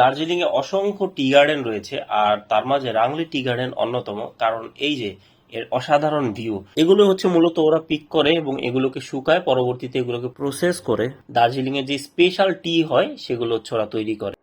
দার্জিলিং এ অসংখ্য tea garden রয়েছে আর তার মাঝে রাংলি টি গার্ডেন অন্যতম, কারণ এই যে এর অসাধারণ ভিউ, এগুলো হচ্ছে মূলত ওরা পিক করে এবং এগুলোকে শুকায়, পরবর্তীতে এগুলোকে প্রসেস করে। দার্জিলিং এ যে স্পেশাল টি হয়, সেগুলো হচ্ছে ওরা তৈরি করে।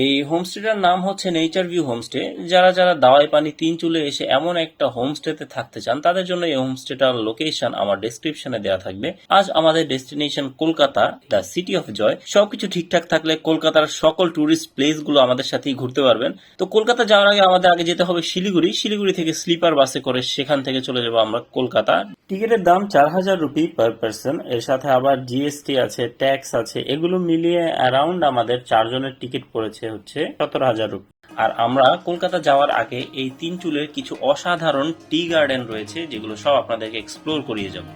এই হোমস্টেটার নাম হচ্ছে নেচার ভিউ হোমস্টে যারা যারা দাওয়াই পানি তিন চুলে এসে এমন একটা হোমস্টেতে থাকতে চান, তাদের জন্য এই হোমস্টেটার লোকেশন আমার ডেসক্রিপশনে দেওয়া থাকবে। আজ আমাদের destination Kolkata the city of joy সবকিছু ঠিকঠাক থাকলে কলকাতার সকল টুরিস্ট প্লেসগুলো আমাদের সাথেই ঘুরতে পারবেন। তো কলকাতা যাওয়ার আগে আমাদের আগে যেতে হবে শিলিগুড়ি। শিলিগুড়ি থেকে স্লিপার বাসে করে সেখান থেকে চলে যাব আমরা কলকাতা। টিকিটের দাম চার হাজার রুপি পার পার্সন এর সাথে আবার জিএসটি আছে ট্যাক্স আছে, এগুলো মিলিয়ে অ্যারাউন্ড আমাদের চারজনের টিকিট পড়েছে। হচ্ছে সতেরো হাজার রুপি। আর আমরা কলকাতা যাওয়ার আগে এই তিন চুলের কিছু অসাধারণ টি গার্ডেন রয়েছে, যেগুলো সব আপনাদেরকে এক্সপ্লোর করিয়ে যাব।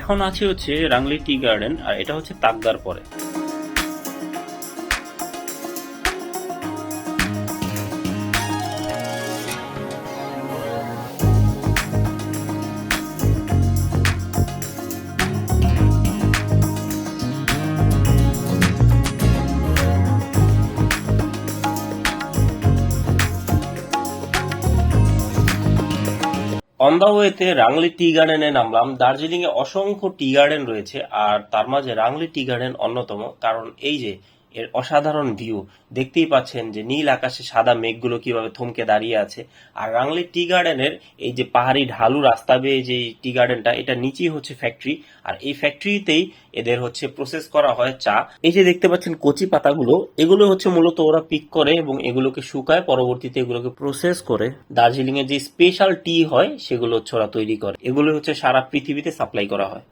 এখন আছে হচ্ছে রাংলি টি গার্ডেন, আর এটা হচ্ছে তাকদার পরে। অন দা ওয়েতে রাংলি টি গার্ডেনে নামলাম। দার্জিলিং এ অসংখ্য টি গার্ডেন রয়েছে, আর তার মাঝে রাংলি টি গার্ডেন অন্যতম। কারণ এই যে এর অসাধারণ ভিউ দেখতেই পাচ্ছেন যে নীল আকাশে সাদা মেঘগুলো কীভাবে থমকে দাঁড়িয়ে আছে। আর রাংলি টি গার্ডেনের এই যে পাহাড়ি ঢালু রাস্তা বেয়ে যে টি গার্ডেনটা, এটা নিচেই হচ্ছে ফ্যাক্টরি আর এই ফ্যাক্টরিতেই এদের হচ্ছে প্রসেস করা হয় চা। এই যে দেখতে পাচ্ছেন কচি পাতাগুলো, এগুলো হচ্ছে মূলত ওরা পিক করে এবং এগুলোকে শুকায়, পরবর্তীতে এগুলোকে প্রসেস করে। দার্জিলিং এর যে স্পেশাল টি হয়, সেগুলো হচ্ছে ওরা তৈরি করে। এগুলো হচ্ছে সারা পৃথিবীতে সাপ্লাই করা হয়।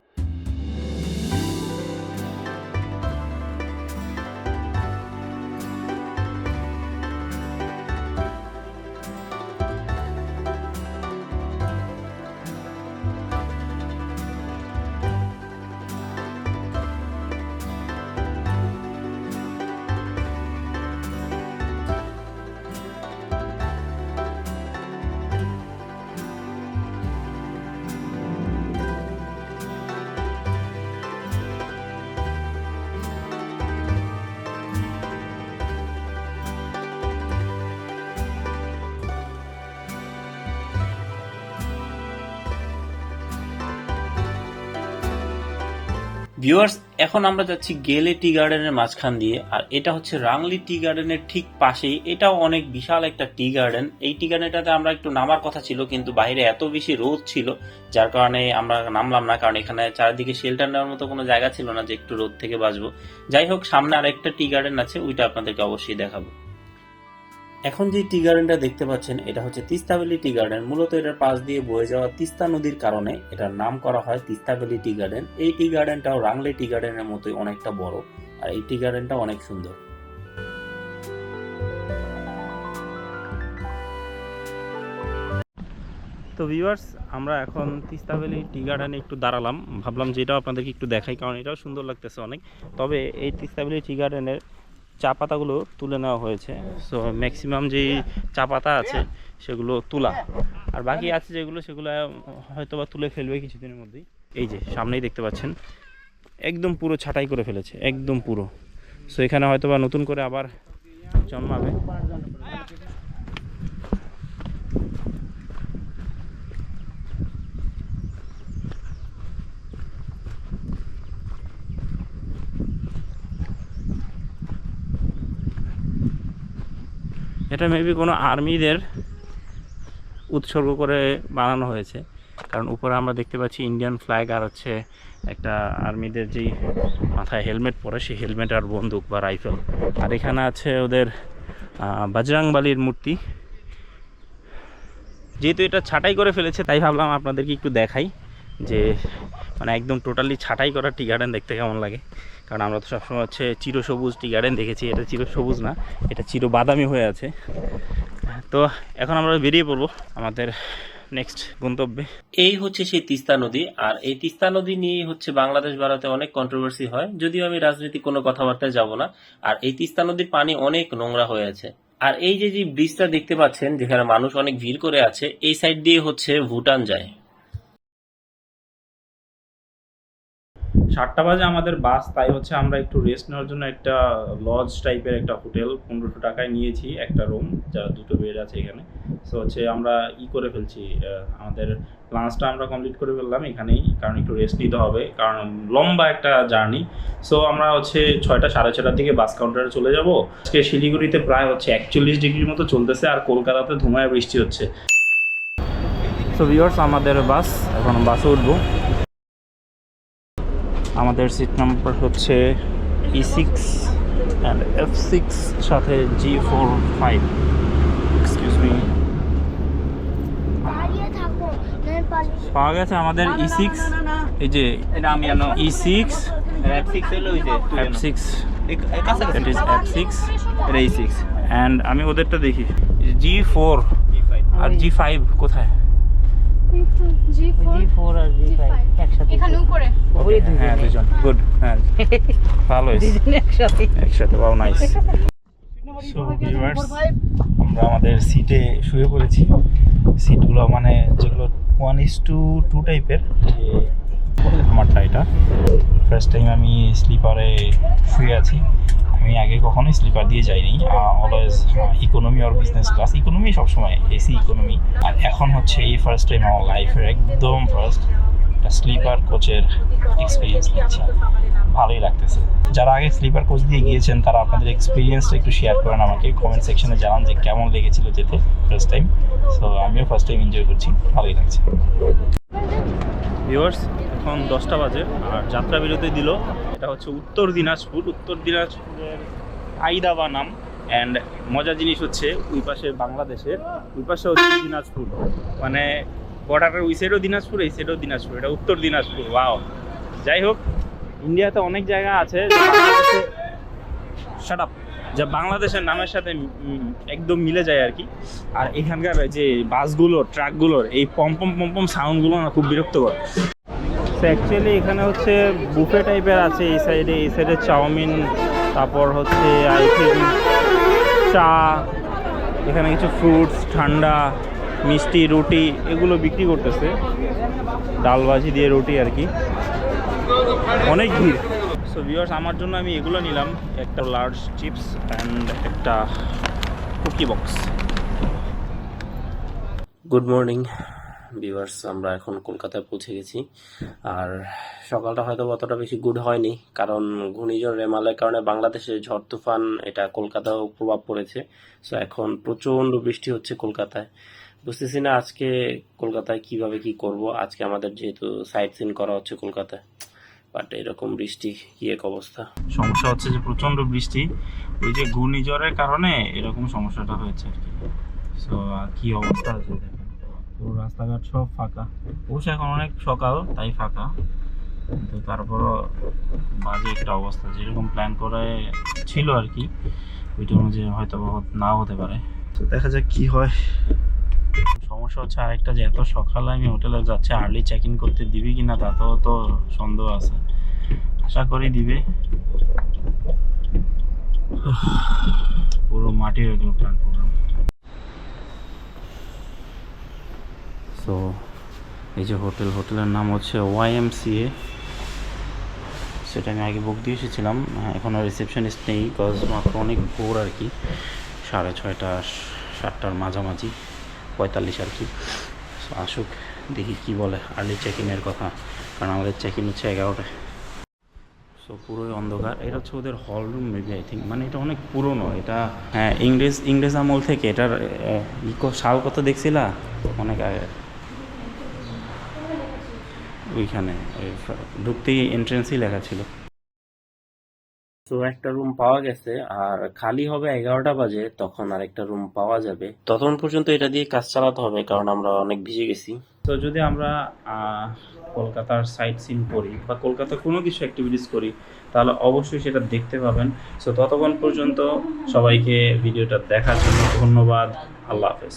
ভিউয়ার্স এখন আমরা যাচ্ছি গেলে টি গার্ডেনের মাঝখান দিয়ে, আর এটা হচ্ছে রাংলি টি গার্ডেনের ঠিক পাশেই। এটাও অনেক বিশাল একটা টি গার্ডেন। এই টি গার্ডেনটাতে আমরা একটু নামার কথা ছিল, কিন্তু বাইরে এত বেশি রোদ ছিল, যার কারণে আমরা নামলাম না, কারণ এখানে চারিদিকে শেল্টার নেওয়ার মতো কোনো জায়গা ছিল না যে একটু রোদ থেকে বাঁচবো। যাই হোক, সামনে আরেকটা টি গার্ডেন আছে, ওইটা আপনাদেরকে অবশ্যই দেখাবো। এখন যে টি গার্ডেনটা দেখতে পাচ্ছেন, এটা হচ্ছে তিস্তাবেলি টি গার্ডেন। মূলত এটার পাশ দিয়ে বয়ে যাওয়া তিস্তা নদীর কারণে এটার নাম করা হয় তিস্তাবেলি টি গার্ডেন। এই টি গার্ডেনটাও রাংলে টি গার্ডেনের মতোই অনেকটা বড়, আর এই টি গার্ডেনটা অনেক সুন্দর। তো ভিউয়ার্স, আমরা এখন তিস্তা ভ্যালি টি গার্ডেনে একটু দাঁড়ালাম। ভাবলাম যে এটাও আপনাদেরকে একটু দেখাই, কারণ এটাও সুন্দর লাগতেছে অনেক। তবে এই তিস্তা ভ্যালি টি গার্ডেনের চা পাতাগুলো তুলে নেওয়া হয়েছে। সো ম্যাক্সিমাম যেই চা পাতা আছে, সেগুলো তোলা। আর বাকি আছে যেগুলো, সেগুলো হয়তো বা তুলে ফেলবে কিছুদিনের মধ্যেই। এই যে, সামনেই দেখতে পাচ্ছেন, একদম পুরো ছাটাই করে ফেলেছে, একদম পুরো। সো এখানে হয়তো বা নতুন করে আবার জন্মাবে। এটা মেবি কোনো আর্মিদের উৎসর্গ করে বানানো হয়েছে। কারণ উপরে আমরা দেখতে পাচ্ছি ইন্ডিয়ান ফ্ল্যাগ আর হচ্ছে একটা আর্মিদের যেই মাথায় হেলমেট পরে, সেই হেলমেট আর বন্দুক বা রাইফেল আর এখানে আছে ওদের বাজরাংবালির মূর্তি। যেহেতু এটা ছাঁটাই করে ফেলেছে, তাই ভাবলাম আপনাদেরকে একটু দেখাই যে মানে একদম টোটালি ছাঁটাই করা টি গার্ডেন দেখতে কেমন লাগে? কারণ আমরা তো সবসময় হচ্ছে চিরসবুজ টি গার্ডেন দেখেছি, এটা চিরসবুজ না, এটা চির বাদামি হয়ে আছে। তো এখন আমরা বেরিয়ে পড়ব আমাদের নেক্সট গন্তব্যে। এই হচ্ছে সেই তিস্তা নদী, আর এই তিস্তা নদী নিয়ে হচ্ছে বাংলাদেশ ভারতে অনেক কন্ট্রোভার্সি হয়। যদিও আমি রাজনৈতিক কোনো কথাবার্তায় যাব না, আর এই তিস্তা নদীর পানি অনেক নোংরা হয়ে আছে। আর এই যে যে ব্রিজটা দেখতে পাচ্ছেন, যেখানে মানুষ অনেক ভিড় করে আছে, এই সাইড দিয়ে হচ্ছে ভুটান যায়। সাতটা বাজে আমাদের বাস তাই হচ্ছে আমরা একটু রেস্ট নেওয়ার জন্য একটা লজ টাইপের একটা হোটেল পনেরোশো টাকায় নিয়েছি একটা রুম যা দুটো বেড আছে এখানে। সো হচ্ছে আমরা ই করে ফেলছি আমাদের লাঞ্চটা আমরা কমপ্লিট করে ফেললাম এখানেই, কারণ একটু রেস্ট নিতে হবে, কারণ লম্বা একটা জার্নি সো আমরা হচ্ছে ছয়টা, সাড়ে ছটার দিকে বাস কাউন্টারে চলে যাব। আজকে শিলিগুড়িতে প্রায় হচ্ছে একচল্লিশ ডিগ্রির মতো চলতেছে আর কলকাতাতে ধুমায় বৃষ্টি হচ্ছে। সো ভিউয়ার্স আমাদের বাস এখন বাসে উঠবো। আমাদের সিট নাম্বার হচ্ছে E six and F six সাথে G four five excuse me পাওয়া গেছে আমাদের ই সিক্স এই যে এটা আমি জানো। E six F six six কাছাকাছি। দ্যাট ইজ এফ সিক্স এটা এই সিক্স অ্যান্ড আমি ওদেরটা দেখি। জি ফোর আর জি ফাইভ কোথায়? জি ফোর আর জি ফাইভ একসাথে। এখানে উপরে ওই হ্যাঁ দুজন গুড হ্যাঁ। ভালো একসাথে একসাথে পাও নাইস সো ভিউয়ার্স আমরা আমাদের সিটে শুয়ে পড়েছি। সিটগুলো মানে যেগুলো ওয়ান ইস টু টু টাইপের আমারটা এটা। ফার্স্ট টাইম আমি স্লিপারে শুয়ে আছি। আমি আগে কখনোই স্লিপার দিয়ে যাইনি। অলওয়েজ ইকোনমি আর বিজনেস ক্লাস ইকোনমি সবসময় এসি ইকোনমি আর এখন হচ্ছে এই ফার্স্ট টাইম আমার লাইফের একদম ফার্স্ট একটা স্লিপার কোচের এক্সপিরিয়েন্স নিচ্ছি ভালোই লাগতেছে। যারা আগে স্লিপার কোচ দিয়ে গিয়েছেন, তারা আপনাদের এক্সপিরিয়েন্সটা একটু শেয়ার করেন আমাকে কমেন্ট সেকশনে জানান যে কেমন লেগেছিল যেতে ফার্স্ট টাইম সো আমিও ফার্স্ট টাইম এনজয় করছি। ভালোই লাগছে। ভিউয়ার্স এখন দশটা বাজে, আর যাত্রা বিরতি দিল। এটা হচ্ছে উত্তর দিনাজপুর। উত্তর দিনাজপুরের আইদাবা নাম অ্যান্ড মজার জিনিস হচ্ছে, ওই পাশে বাংলাদেশের, ওই পাশে হচ্ছে দিনাজপুর। মানে বর্ডারের ওই সাইডও দিনাজপুর, এই সাইডও দিনাজপুর। এটা উত্তর দিনাজপুর ওয়াও যাই হোক ইন্ডিয়াতে অনেক জায়গা আছে শাট যা বাংলাদেশের নামের সাথে একদম মিলে যায় আর কি। আর এখানকার যে বাসগুলো, ট্রাকগুলোর, এই পম্পম পম পম পম সাউন্ডগুলো না খুব বিরক্তকর। তো অ্যাকচুয়ালি এখানে হচ্ছে বুফে টাইপের আছে এই সাইডে এই সাইডে চাউমিন, তারপর হচ্ছে আই চা, এখানে কিছু ফ্রুটস ঠান্ডা। মিষ্টি, রুটি এগুলো বিক্রি করতেছে। ডাল ভাজি দিয়ে রুটি আর কি। অনেক ভিড়। সো ভিউয়ার্স আমার জন্য আমি এগুলো নিলাম। একটা লার্জ চিপস অ্যান্ড একটা cookie box good morning viewers আমরা এখন কলকাতায় পৌঁছে গেছি। আর সকালটা হয়তো অতটা বেশি গুড হয়নি, কারণ ঘূর্ণিঝড় রেমালের কারণে বাংলাদেশে ঝড় তুফান, এটা কলকাতাও প্রভাব পড়েছে। সো এখন প্রচণ্ড বৃষ্টি হচ্ছে কলকাতায়। বুঝতেছি না আজকে কলকাতায় কীভাবে কি করব। আজকে আমাদের যেহেতু সাইট সিন করা হচ্ছে কলকাতায় বাট এরকম বৃষ্টি কি এক অবস্থা? সমস্যা হচ্ছে যে প্রচণ্ড বৃষ্টি ওই যে ঘূর্ণিঝড়ের কারণে এরকম সমস্যাটা হয়েছে আর কি। সো কি অবস্থা আছে দেখেন। পুরো রাস্তাঘাট সব ফাঁকা। অবশ্য এখন অনেক সকাল তাই ফাঁকা। কিন্তু তারপরও বাজে একটা অবস্থা। যেরকম প্ল্যান করে ছিল আর কি ওইটা অনুযায়ী হয়তো নাও হতে পারে। তো দেখা যাক কি হয়। সমস্যা হচ্ছে আরেকটা যে এত সকালে আমি হোটেলে যাচ্ছি আর্লি চেক ইন করতে দিবি কিনা তাতেও তো সন্দেহ আছে। আশা করি দিবে। পুরো মাটি হয়ে গেল প্ল্যান প্রোগ্রাম সো এই যে হোটেল হোটেলের নাম হচ্ছে ওয়াইএমসিএ সেটা আমি আগে বুক দিয়ে এসেছিলাম। হ্যাঁ, এখনও রিসেপশনিস্ট নেই কজ মাত্র অনেক ভোর আর কি। সাড়ে ছয়টা সাতটার মাঝামাঝি। পঁয়তাল্লিশ আর কি। আসুক, দেখি কি বলে। আর্লি চেক ইনের কথা, কারণ আমাদের চেক ইন হচ্ছে এগারোটায়। সো পুরোই অন্ধকার। এটা হচ্ছে ওদের hall room maybe I think মানে এটা অনেক পুরনো। এটা হ্যাঁ ইংরেজ ইংরেজ আমল থেকে এটার সাল কত দেখছিলা? অনেক আগে। ওইখানে, ওই ঢুকতেই এন্ট্রেন্সই লেখা ছিল। তো একটা রুম পাওয়া গেছে, আর খালি হবে এগারোটা বাজে, তখন আরেকটা রুম পাওয়া যাবে। ততক্ষণ পর্যন্ত এটা দিয়ে কাজ চালাতে হবে, কারণ আমরা অনেক ভিজে গেছি। তো যদি আমরা কলকাতার সাইট সিন করি, বা কলকাতার কোনো কিছু অ্যাক্টিভিটিস করি, তাহলে অবশ্যই সেটা দেখতে পাবেন। সো ততক্ষণ পর্যন্ত সবাইকে ভিডিওটা দেখার জন্য ধন্যবাদ। আল্লাহ হাফেজ।